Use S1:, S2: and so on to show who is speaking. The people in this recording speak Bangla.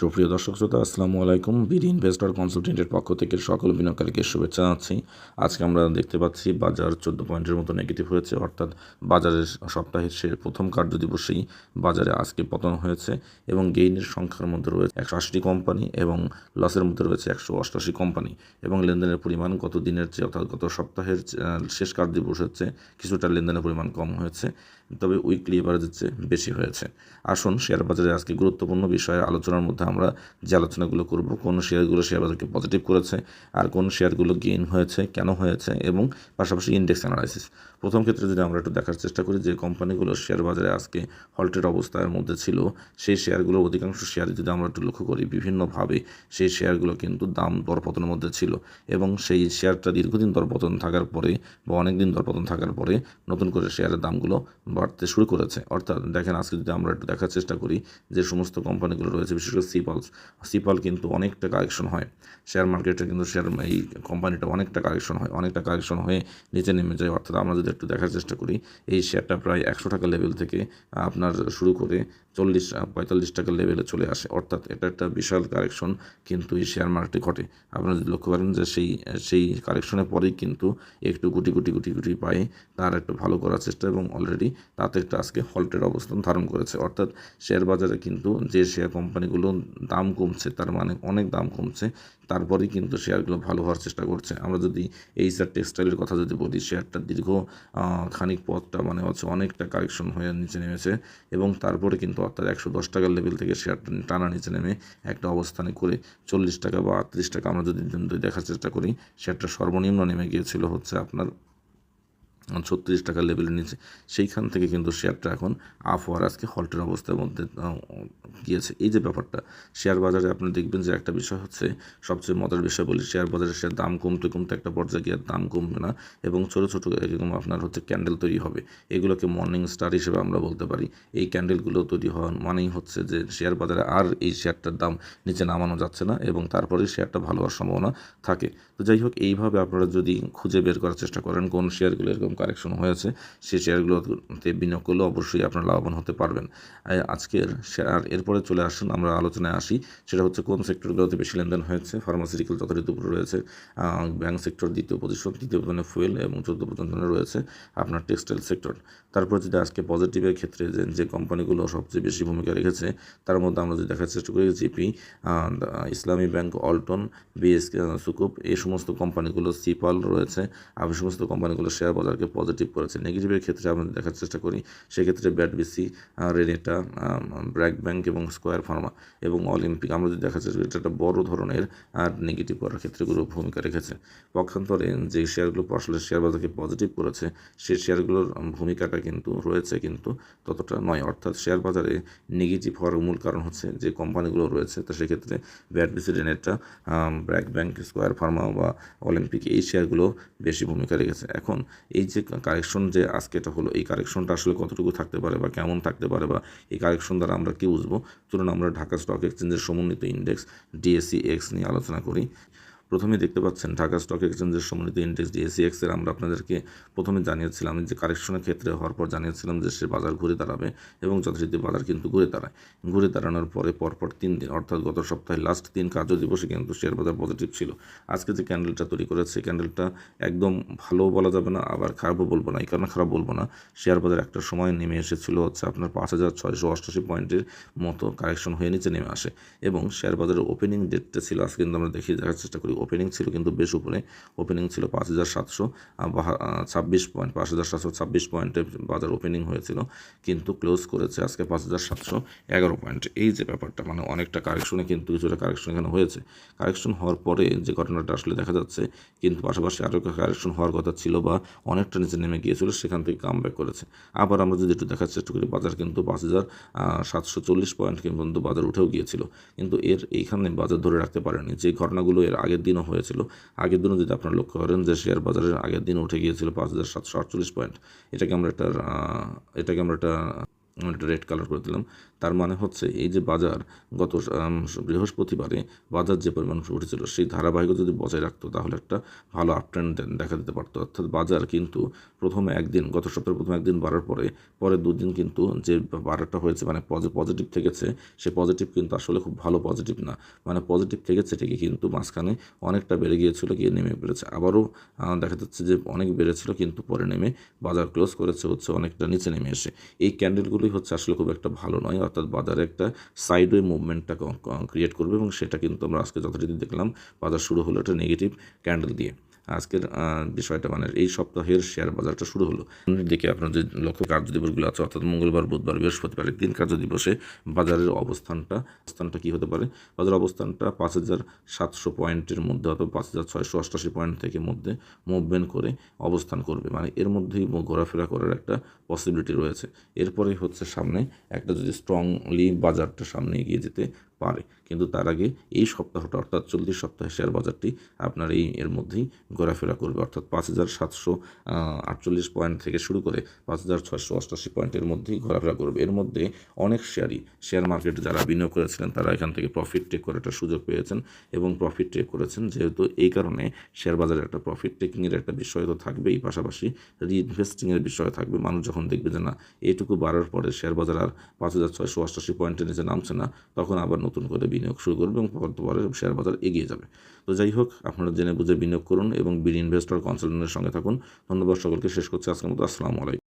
S1: সুপ্রিয় দর্শক শ্রোতা, আসসালামু আলাইকুম। বিডি ইনভেস্টর কনসালটেন্টের পক্ষ থেকে সকল বিনিয়োগকারীকে শুভেচ্ছা জানাচ্ছি। আজকে আমরা দেখতে পাচ্ছি বাজার চোদ্দ পয়েন্টের মতো নেগেটিভ হয়েছে, অর্থাৎ বাজারের সপ্তাহের সে প্রথম কার্যদিবসেই বাজারে আজকে পতন হয়েছে এবং গেইনের সংখ্যার মধ্যে রয়েছে একশো আশিটি কোম্পানি এবং লসের মধ্যে রয়েছে একশো অষ্টাশি কোম্পানি এবং লেনদেনের পরিমাণ গত দিনের চেয়ে, অর্থাৎ গত সপ্তাহের শেষ কার্যদিবস হচ্ছে কিছুটা লেনদেনের পরিমাণ কম হয়েছে, তবে উইকলি এভারেজের চেয়ে বেশি হয়েছে। আসুন শেয়ার বাজারে আজকে গুরুত্বপূর্ণ বিষয়ে আলোচনার মধ্যে আমরা যে আলোচনাগুলো করব, কোন শেয়ারগুলো শেয়ার বাজারকে পজিটিভ করেছে আর কোন শেয়ারগুলো গেইন হয়েছে, কেন হয়েছে এবং পাশাপাশি ইন্ডেক্স অ্যানালাইসিস প্রথম ক্ষেত্রে যদি আমরা একটু দেখার চেষ্টা করি যে কোম্পানিগুলো শেয়ার বাজারে আজকে হল্টের অবস্থার মধ্যে ছিল, সেই শেয়ারগুলোর অধিকাংশ শেয়ার যদি আমরা একটু লক্ষ্য করি, বিভিন্নভাবে সেই শেয়ারগুলো কিন্তু দাম দরপতনের মধ্যে ছিল এবং সেই শেয়ারটা দীর্ঘদিন দরপতন থাকার পরে বা অনেক দিন দরপতন থাকার পরে নতুন করে শেয়ারের দামগুলো বাড়তে শুরু করেছে। অর্থাৎ দেখেন, আজকে যদি আমরা একটু দেখার চেষ্টা করি যে সমস্ত কোম্পানিগুলো রয়েছে, বিশেষ করে সিপালস সিপল কিন্তু অনেকটা কালেকশন হয়। শেয়ার মার্কেটে কিন্তু শেয়ার এই কোম্পানিটা অনেকটা কালেকশন হয়, অনেকটা কালেকশন হয়ে নিচে নেমে যায়। অর্থাৎ আমরা যদি একটু দেখার চেষ্টা করি, এই শেয়ারটা প্রায় একশো টাকা লেভেল থেকে আপনার শুরু করে চল্লিশ, পঁয়তাল্লিশ টাকা লেভেলে চলে আসে। অর্থাৎ এটা একটা বিশাল কারেকশন কিন্তু এই শেয়ার মার্কেটে ঘটে। আপনারা যদি লক্ষ্য করেন যে সেই সেই কারেকশনের পরেই কিন্তু একটু গুটি গুটি গুটি গুটি পায়ে তার একটু ভালো করার চেষ্টা এবং অলরেডি তাতে একটা আজকে হল্টের অবস্থান ধারণ করেছে। অর্থাৎ শেয়ার বাজারে কিন্তু যে শেয়ার কোম্পানিগুলো দাম কমছে, তার মানে অনেক দাম কমছে। তারপরেই কিন্তু শেয়ারগুলো ভালো হওয়ার চেষ্টা করছে। আমরা যদি এই স্যার টেক্সটাইলের কথা যদি বলি, শেয়ারটা দীর্ঘ খানিক পথটা মানে হচ্ছে অনেকটা কারেকশন হয়ে নিচে নেমেছে এবং তারপরে কিন্তু অর্থাৎ একশো দশ টাকার লেভেল থেকে শেয়ারটা টানা নিচে নেমে একটা অবস্থানে করে চল্লিশ টাকা বা আটত্রিশ টাকা আমরা যদি দেখার চেষ্টা করি, শেয়ারটা সর্বনিম্ন নেমে গিয়েছিল হচ্ছে আপনার ছত্রিশ টাকার লেভেলের নিচে, সেইখান থেকে কিন্তু শেয়ারটা এখন আপ হওয়ার আজকে হল্টের অবস্থার মধ্যে গিয়েছে। এই যে ব্যাপারটা শেয়ার বাজারে আপনি দেখবেন যে একটা বিষয় হচ্ছে, সবচেয়ে মজার বিষয় বলি শেয়ার বাজারে শেয়ার দাম কমতে কমতে একটা পর্যায়ে গিয়ে দাম কমবে না এবং ছোটো ছোটো এরকম আপনার হচ্ছে ক্যান্ডেল তৈরি হবে। এগুলোকে মর্নিং স্টার হিসেবে আমরা বলতে পারি। এই ক্যান্ডেলগুলো তৈরি হওয়ার মানেই হচ্ছে যে শেয়ার বাজারে আর এই শেয়ারটার দাম নিচে নামানো যাচ্ছে না এবং তারপরে শেয়ারটা ভালো হওয়ার সম্ভাবনা থাকে। তো যাই হোক, এইভাবে আপনারা যদি খুঁজে বের করার চেষ্টা করেন কোন শেয়ারগুলো এরকম কারেকশন হয়েছে সেই শেয়ারগুলোতে বিনিয়োগ করলে অবশ্যই আপনারা লাভবান হতে পারবেন। আজকের শেয়ার, এরপরে চলে আসুন, আমরা আলোচনায় আসি। সেটা হচ্ছে কোন সেক্টরগুলোতে বেশি লেনদেন হয়েছে? ফার্মাসিউটিক্যাল যথারীতি উপরে রয়েছে। ব্যাংক সেক্টর দ্বিতীয় পজিশন তৃতীয় পজিশনে ফুয়েল এবং চোদ্দ পজিশনে রয়েছে আপনার টেক্সটাইল সেক্টর তারপর যদি আজকে পজিটিভের ক্ষেত্রে যে কোম্পানিগুলো সবচেয়ে বেশি ভূমিকা রেখেছে, তার মধ্যে আমরা যদি দেখার চেষ্টা করি জিপি ইসলামী ব্যাংক অল্টন বিএস সুকুপ এই সমস্ত কোম্পানিগুলো সিপাল রয়েছে। এই সমস্ত কোম্পানিগুলো শেয়ার বাজারকে পজিটিভ করেছে। নেগেটিভের ক্ষেত্রে আমরা দেখার চেষ্টা করি, সেক্ষেত্রে BAT BC Renata BRAC bank এবং স্কোয়ার ফার্মা এবং অলিম্পিক আমরা যদি চেষ্টা করি, এটা একটা বড় ধরনের আর নেগেটিভ করার ক্ষেত্রে গুলো ভূমিকা রেখেছে। পক্ষান্তরে যে শেয়ারগুলো আসলে শেয়ার বাজারকে পজিটিভ করেছে সেই শেয়ারগুলোর ভূমিকাটা কিন্তু রয়েছে কিন্তু ততটা নয়। অর্থাৎ শেয়ার বাজারে নেগেটিভ হওয়ার মূল কারণ হচ্ছে যে কোম্পানিগুলো রয়েছে, তো সেক্ষেত্রে ব্যাট বিসি রেনেটটা ব্র্যাক ব্যাংক স্কোয়ার ফার্মা বা অলিম্পিক এই শেয়ারগুলো বেশি ভূমিকা রেখেছে। এখন এই যে কারেকশন যে আজকে এটা হলো, এই কারেকশনটা আসলে কতটুকু থাকতে পারে বা কেমন থাকতে পারে বা এই কারেকশন দ্বারা আমরা কী বুঝব? চলুন আমরা ঢাকা স্টক এক্সচেঞ্জের সমন্বিত ইন্ডেক্স ডিএসসি এক্স নিয়ে আলোচনা করি। প্রথমে দেখতে পাচ্ছেন ঢাকা স্টক এক্সচেঞ্জের সমন্বিত ইন্ডেক্স ডিএসসি এক্সের আমরা আপনাদেরকে প্রথমে জানিয়েছিলাম যে কারেকশনের ক্ষেত্রে হওয়ার পর জানিয়েছিলাম যে সে বাজার ঘুরে দাঁড়াবে এবং যথারীতি বাজার কিন্তু ঘুরে দাঁড়ায়। ঘুরে দাঁড়ানোর পরে পরপর তিন দিন, অর্থাৎ গত সপ্তাহে লাস্ট তিন কার্য দিবসে কিন্তু শেয়ার বাজার পজিটিভ ছিল। আজকে যে ক্যান্ডেলটা তৈরি করেছে ক্যান্ডেলটা একদম ভালো বলা যাবে না, আবার খারাপও বলব না। এই কারণে খারাপ বলব না। শেয়ার বাজার একটা সময় নেমে এসেছিল হচ্ছে আপনার পাঁচ হাজার ছয়শো অষ্টাশি পয়েন্টের মতো, কারেকশন হয়ে নিচে নেমে আসে এবং শেয়ার বাজারের ওপেনিং ডেটটা ছিল, আজকে কিন্তু আমরা দেখিয়ে দেখার চেষ্টা করি। ওপেনিং ছিল কিন্তু বেশ উপরে। ওপেনিং ছিল পাঁচ হাজার সাতশো ছাব্বিশ পয়েন্ট পাঁচ হাজার সাতশো ছাব্বিশ পয়েন্টে বাজার ওপেনিং হয়েছিল, কিন্তু ক্লোজ করেছে আজকে পাঁচ হাজার সাতশো এগারো পয়েন্ট এই যে ব্যাপারটা মানে অনেকটা কারেকশনে কিন্তু কিছুটা কারেকশন এখানে হয়েছে। কারেকশন হওয়ার পরে যে ঘটনাটা আসলে দেখা যাচ্ছে, কিন্তু পাশাপাশি আরও কারেকশন হওয়ার কথা ছিল বা অনেকটা নিচে নেমে গিয়েছিল, সেখান থেকে কাম ব্যাক করেছে। আবার আমরা যদি একটু দেখার চেষ্টা করি, বাজার কিন্তু পাঁচ হাজার সাতশো চল্লিশ পয়েন্ট কিন্তু বাজার উঠেও গিয়েছিল। কিন্তু এর এইখানে বাজার ধরে রাখতে পারেনি। যে ঘটনাগুলো এর আগের দিনও হয়েছিল। আগের দিনও যদি আপনারা লক্ষ্য করেন, যে শেয়ার বাজারের আগের দিন উঠে গিয়েছিল পাঁচ হাজার সাতশো আটচল্লিশ পয়েন্ট। এটাকে আমরা একটা এটাকে আমরা একটা রেড কালার করে দিলাম। তার মানে হচ্ছে এই যে বাজার গত বৃহস্পতিবারে বাজার যে পরিমাণ উঠেছিল, সেই ধারাবাহিকতা যদি বজায় রাখতো, তাহলে একটা ভালো আপ ট্রেন্ড দেখা দিতে পারতো। অর্থাৎ বাজার কিন্তু প্রথমে একদিন, গত সপ্তাহে প্রথম একদিন বাড়ার পরে পরে দুদিন কিন্তু যে বাড়াটা হয়েছে মানে পজিটিভ থেকেছে, সে পজিটিভ কিন্তু আসলে খুব ভালো পজিটিভ না। মানে পজিটিভ থেকেছে ঠিকই, কিন্তু মাঝখানে অনেকটা বেড়ে গিয়েছিল, গিয়ে নেমে বেড়েছে আবারও দেখা যাচ্ছে যে অনেক বেড়েছিল, কিন্তু পরে নেমে বাজার ক্লোজ করেছে, হচ্ছে অনেকটা নিচে নেমে এসে। এই ক্যান্ডেলগুলি হচ্ছে আসলে খুব একটা ভালো নয়। অর্থাৎ বাজারে একটা সাইডওয়ে মুভমেন্টটা ক্রিয়েট করবে এবং সেটা কিন্তু আমরা আজকে যথারীতি দেখলাম। বাজার শুরু হলো একটা নেগেটিভ ক্যান্ডেল দিয়ে। আজকের বিষয়টা মানে এই সপ্তাহের শেয়ার বাজারটা শুরু হলো। দিকে আপনার যে লক্ষ্য কার্য দিবসগুলো আছে, অর্থাৎ মঙ্গলবার, বুধবার, বৃহস্পতিবার তিন কার্য দিবসে বাজারের অবস্থানটা অবস্থানটা কী হতে পারে? বাজার অবস্থানটা পাঁচ হাজার সাতশো পয়েন্টের মধ্যে অথবা পাঁচ হাজার ছয়শো অষ্টাশি পয়েন্ট থেকে মধ্যে মুভমেন্ট করে অবস্থান করবে। মানে এর মধ্যেই ঘোরাফেরা করার একটা পসিবিলিটি রয়েছে। এরপরে হচ্ছে সামনে একটা যদি স্ট্রংলি বাজারটা সামনে এগিয়ে যেতে পারে। কিন্তু তার আগে এই সপ্তাহটা, অর্থাৎ চল্লিশ সপ্তাহে শেয়ার বাজারটি আপনার এই এর মধ্যেই ঘোরাফেরা করবে। অর্থাৎ পাঁচ হাজার সাতশো আটচল্লিশ পয়েন্ট থেকে শুরু করে পাঁচ হাজার ছয়শো অষ্টাশি পয়েন্টের মধ্যেই ঘোরাফেরা করবে। এর মধ্যে অনেক শেয়ারই, শেয়ার মার্কেটে যারা বিনিয়োগ করেছিলেন, তারা এখান থেকে প্রফিট টেক করার একটা সুযোগ পেয়েছেন এবং প্রফিট টেক করেছেন। যেহেতু এই কারণে শেয়ার বাজারে একটা প্রফিট টেকিংয়ের একটা বিষয় তো থাকবেই, পাশাপাশি রিইনভেস্টিংয়ের বিষয় থাকবে। মানুষ যখন দেখবে যে না এইটুকু বাড়ার পরে শেয়ার বাজার আর পাঁচ হাজার ছয়শো অষ্টাশি পয়েন্টের নিচে নামছে না, তখন আবার নতুন করে বিনিয়োগ শুরু করবে এবং পরে শেয়ার বাজার এগিয়ে যাবে। তো যাই হোক, আপনারা জেনে বুঝে বিনিয়োগ করুন এবং বিড ইনভেস্টর কনসালটেন্টের সঙ্গে থাকুন। ধন্যবাদ সকলকে, শেষ করছি আজকের মতো। আসসালামু আলাইকুম।